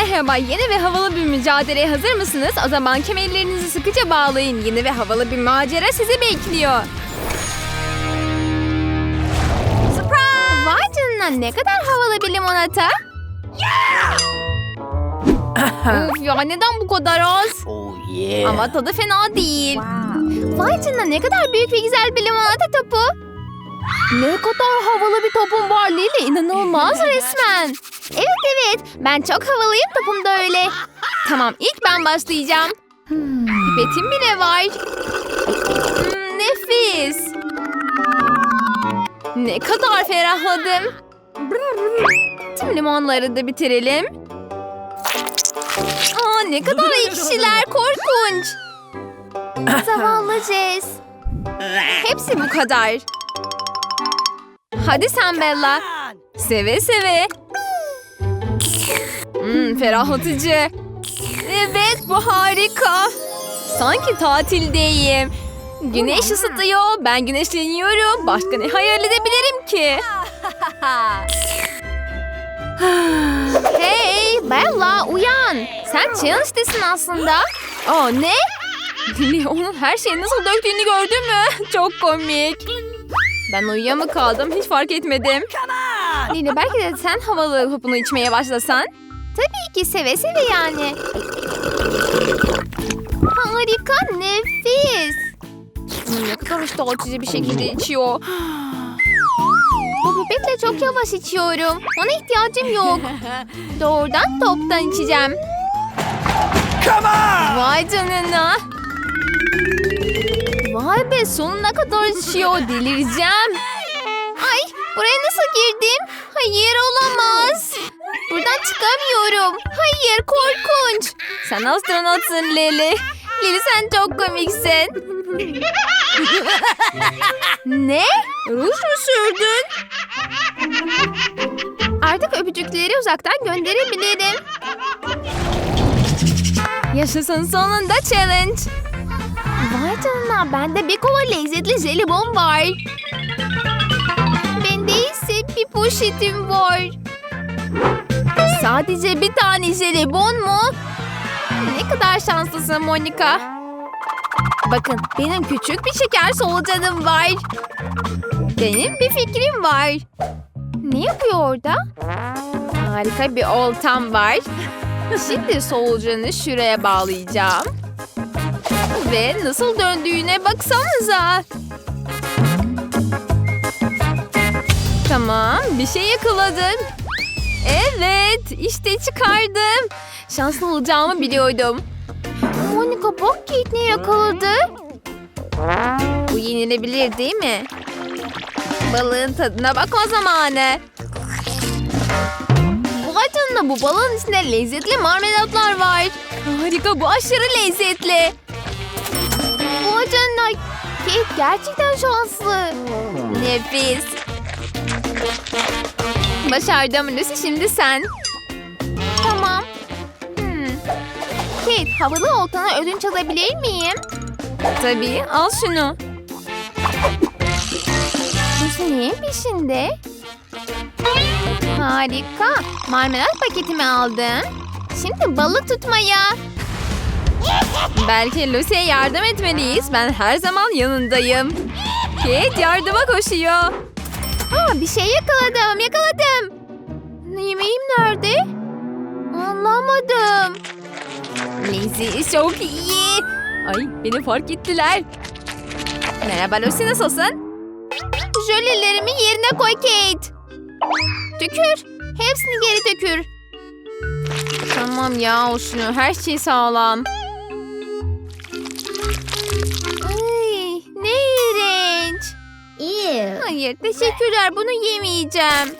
Merhaba, yeni ve havalı bir mücadeleye hazır mısınız? O zaman kemerlerinizi sıkıca bağlayın. Yeni ve havalı bir macera sizi bekliyor. Surprise! Vay canına ne kadar havalı bir limonata. Of ya neden bu kadar az? Oh yeah. Ama tadı fena değil. Vay canına ne kadar büyük ve güzel bir limonata topu. Ne kadar havalı bir topum var Lili. İnanılmaz resmen. Evet evet. Ben çok havalıyım topum da öyle. Tamam ilk ben başlayacağım. Pipetim bile var. Hmm, nefis. Ne kadar ferahladım. Tüm limonları da bitirelim. Aa, ne kadar ekşiler korkunç. Zavallı Jess. Hepsi bu kadar. Hadi sen Bella. Seve seve. Hmm, ferahlatıcı. Evet bu harika. Sanki tatildeyim. Güneş ısıtıyor. Ben güneşleniyorum. Başka ne hayal edebilirim ki? hey Bella uyan. Sen challenge'desin aslında. Aa ne? Onun her şeyi nasıl döktüğünü gördün mü? Çok komik. Ben uyuya mı kaldım hiç fark etmedim. Lili belki de sen havalı hapını içmeye başlasan. Tabii ki seve seve yani. Harika nefis. Ne kadar işte açıcı bir şekilde içiyor. Bu pipekle çok yavaş içiyorum. Ona ihtiyacım yok. Doğrudan toptan içeceğim. Come on. Vay canına. Vay be sonuna kadar içiyor. Delireceğim. Ay buraya nasıl girdim? Hayır olamaz. Buradan çıkamıyorum. Hayır korkunç. Sen astronotsun Lili. Lili sen çok komiksin. ne? Ruj mu sürdün? Artık öpücükleri uzaktan gönderebilirim. Yaşasın sonunda challenge. Vay canına bende bir kova lezzetli jelibon var. Bende ise bir poşetim var. Sadece bir tane jelibon mu? Ne kadar şanslısın Monika. Bakın benim küçük bir şeker solucanım var. Benim bir fikrim var. Ne yapıyor orada? Harika bir oltam var. Şimdi solucanı şuraya bağlayacağım. Ve nasıl döndüğüne baksanıza. Tamam, bir şey yakaladın. Evet, işte çıkardım. Şanslı olacağımı biliyordum. Monika bak Kate ne yakaladı. Bu yenilebilir değil mi? Balığın tadına bakma zamanı. Vay canına bu balığın içinde lezzetli marmelatlar var. Harika bu aşırı lezzetli. Kate gerçekten şanslı. Nefis. Başardım Lucy şimdi sen. Tamam. Hmm. Kate havalı oltana ödünç alabilir miyim? Tabii al şunu. Lucy neyin peşinde? Harika. Marmelat paketimi aldım. Şimdi balık tutmaya. Belki Lucy'ye yardım etmeliyiz. Ben her zaman yanındayım. Kate yardıma koşuyor. Aa, bir şey yakaladım, yakaladım. Yemeğim nerede? Anlamadım. Lizzy çok iyi. Ay beni fark ettiler. Merhaba Lucy nasılsın? Jölelerimi yerine koy Kate. Tükür. Hepsini geri tükür. Tamam ya o şunu her şey sağlam. Ay, ne iğrenç. Hayır teşekkürler bunu yemeyeceğim.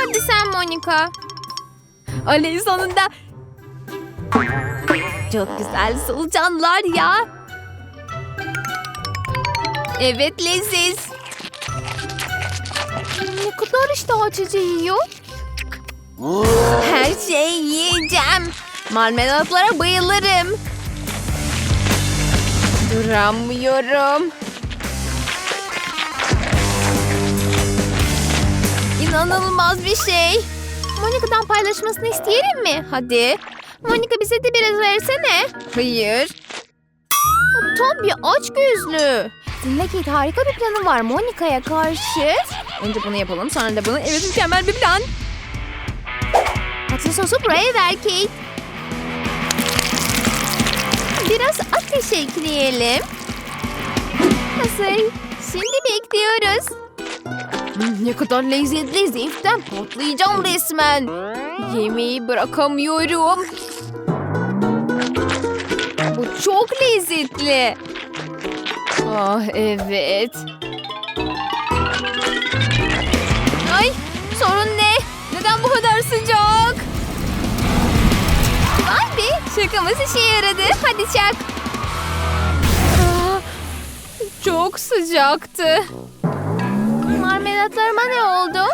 Hadi sen Monika. Oley sonunda. Çok güzel solucanlar ya. Evet leziz. Ne kadar işte açıcı yiyor. Her şeyi yiyeceğim. Marmelatlara bayılırım. Duramıyorum. İnanılmaz bir şey. Monika'dan paylaş paylaşmasını isteyelim mi? Hadi. Monika bize de biraz versene. Hayır. Tom bir aç gözlü. Dinle Kate harika bir planı var Monika'ya karşı. Önce bunu yapalım sonra da bunu. Evet mükemmel bir plan. Atın sosu buraya ver Kate. Biraz ateş ekleyelim. Hazır. Şimdi bekliyoruz. Ne kadar lezzetli. Zevkten patlayacağım resmen. Yemeği bırakamıyorum. Bu çok lezzetli. Ah evet. Ay sorun ne? Neden bu kadar sıcak? Vay be şakamız işe yaradı. Hadi çak. Çok sıcaktı. Marmelatlarıma ne oldu?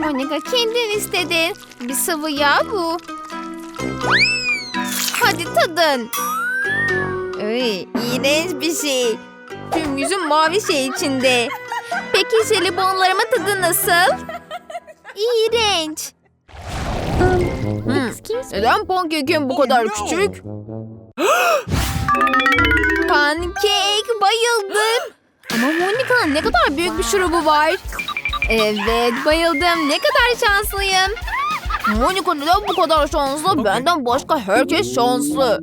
Monika kendin istedin. Bir sıvı yağ bu. Hadi tadın. Ay, iğrenç bir şey. Tüm yüzüm mavi şey içinde. Peki jelibonlarımın tadı nasıl? İğrenç. Hmm, Neden pankekim bu kadar küçük? Pankek bayıldım. Ama Monika'nın ne kadar büyük bir şurubu var. Evet bayıldım. Ne kadar şanslıyım. Monika neden bu kadar şanslı? Benden başka herkes şanslı.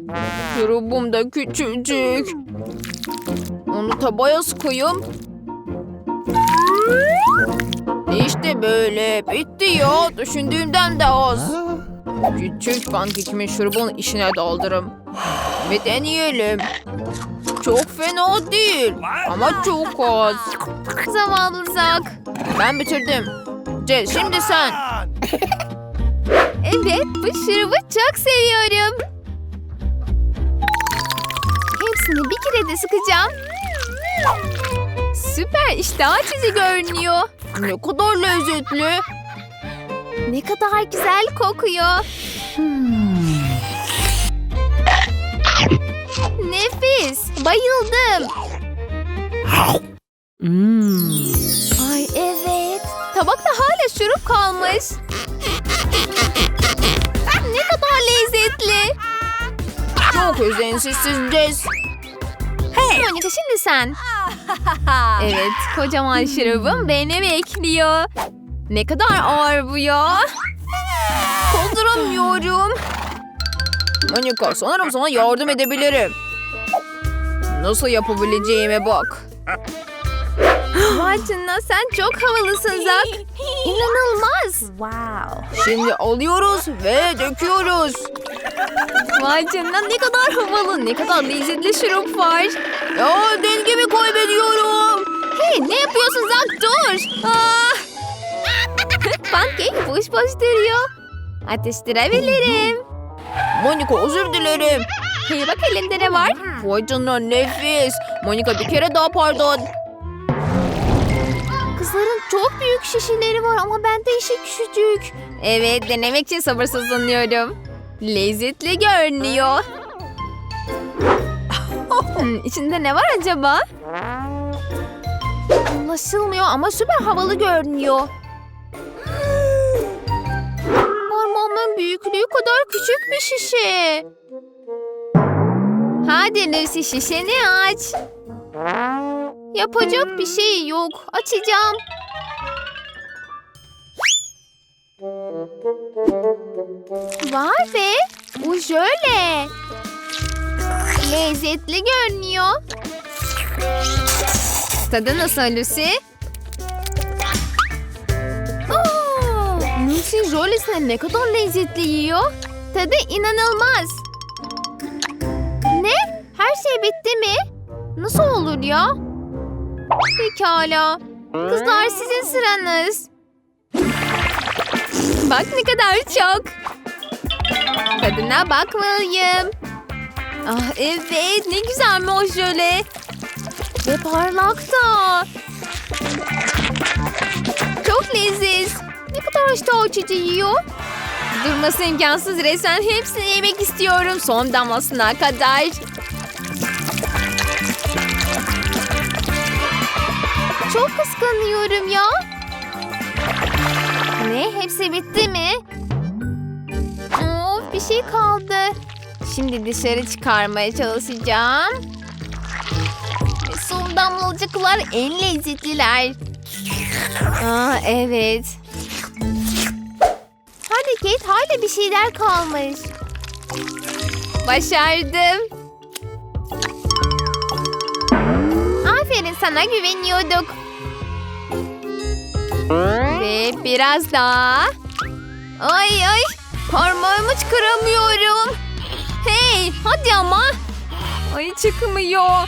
Şurubum da küçücük. Onu tabaya sıkayım. İşte böyle. Bitti ya. Düşündüğümden de az. Küçük pankekimin şurubunu işine doldurayım. Ve deneyelim. Çok fena değil. Ama çok az. Zavallı Zak. Ben bitirdim. Cez şimdi sen. Evet bu şurubu çok seviyorum. Hepsini bir kerede sıkacağım. Süper iştah açıcı görünüyor. Ne kadar lezzetli. Ne kadar güzel kokuyor. Nefis. Bayıldım. Ay evet. Tabakta hala şurup kalmış. Ne kadar lezzetli. Çok özensizsiz Jess. Hey. Monika şimdi sen. Evet kocaman şurubum beni bekliyor. Ne kadar ağır bu ya. Kaldıramıyorum. Monika sanırım sana yardım edebilirim. Nasıl yapabileceğime bak. Canına sen çok havalısın Zak. İnanılmaz. Wow. Şimdi alıyoruz ve döküyoruz. Canına ne kadar havalı, ne kadar lezzetli şurup var. Ya dengemi kaybediyorum. Hey ne yapıyorsun Zak dur. Ah. Pankek boş boş duruyor. Atıştırabilirim. Monika özür dilerim. Hey bak elimde ne var? Vay canına nefis. Monika bir kere daha pardon. Kızların çok büyük şişeleri var ama bende işi küçücük. Evet denemek için sabırsızlanıyorum. Lezzetli görünüyor. İçinde ne var acaba? Anlaşılmıyor ama süper havalı görünüyor. Parmağımın büyüklüğü kadar küçük bir şişe. Hadi Lucy şişeni aç. Yapacak bir şey yok. Açacağım. Vay be. Bu şöyle. Lezzetli görünüyor. Tadı nasıl Lucy? Lucy jölesini ne kadar lezzetli yiyor. Tadı inanılmaz. Şey bitti mi? Nasıl olur ya? Pekala. Kızlar sizin sıranız. Bak ne kadar çok. Tadına bakmalıyım. Ah evet ne güzel o jöle. Ve parlak da. Çok leziz. Ne kadar iştah açıcı yiyor. Durması imkansız resmen hepsini yemek istiyorum son damlasına kadar. Çok kıskanıyorum ya. Ne? Hepsi bitti mi? Of bir şey kaldı. Şimdi dışarı çıkarmaya çalışacağım. Son damlacıklar en lezzetliler. Aa, evet. Hadi Kate hala bir şeyler kalmış. Başardım. Aferin sana güveniyorduk. Ve biraz daha. Ay ay parmağımı çıkaramıyorum. Hey hadi ama. Ay çıkmıyor.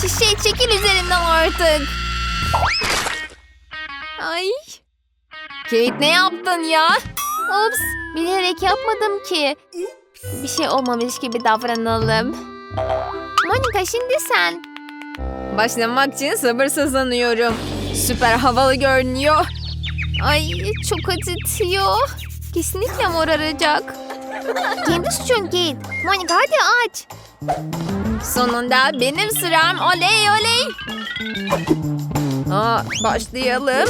Şişe çekil üzerimden artık. Ay. Kate ne yaptın ya? Ops bilerek yapmadım ki. Bir şey olmamış gibi davranalım. Monika şimdi sen. Başlamak için sabırsızlanıyorum. Süper havalı görünüyor. Ay çok acıtıyor. Kesinlikle moraracak. Kendi suçun git. Monika hadi aç. Sonunda benim sıram. Oley oley. Aa, başlayalım.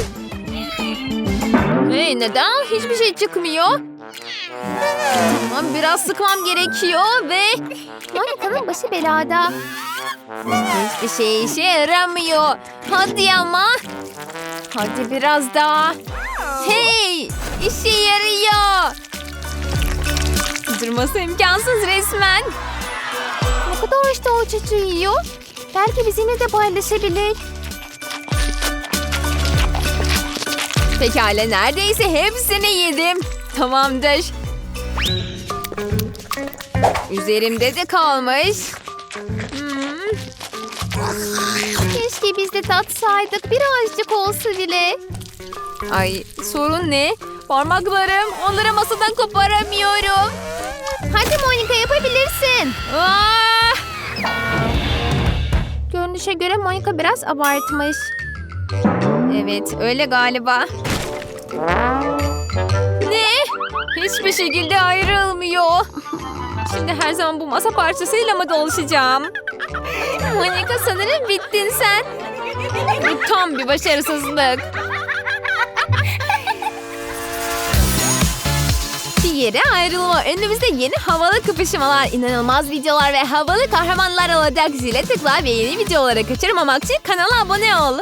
Hey neden hiçbir şey çıkmıyor? Tamam biraz sıkmam gerekiyor ve... Monika'nın başı belada. Hiçbir şey işe yaramıyor. Hadi ama. Hadi biraz daha. Hey! işe yarıyor. Durması imkansız resmen. Ne kadar işte o çocuğu yiyor. Belki bizimle de paylaşabilir. Pekala neredeyse hepsini yedim. Tamamdır. Üzerimde de kalmış. Keşke biz de tatsaydık. Birazcık olsa bile. Ay sorun ne? Parmaklarım. Onları masadan koparamıyorum. Hadi Monika yapabilirsin. Aa! Görünüşe göre Monika biraz abartmış. Evet öyle galiba. Ne? Hiçbir şekilde ayrılmıyor. Şimdi her zaman bu masa parçasıyla mı dolaşacağım? Monika sanırım bittin sen. Bu tam bir başarısızlık. Bir yere ayrılma. Önümüzde yeni havalı kapışmalar, inanılmaz videolar ve havalı kahramanlar olacak. Zile tıkla ve yeni videoları kaçırmamak için kanala abone ol.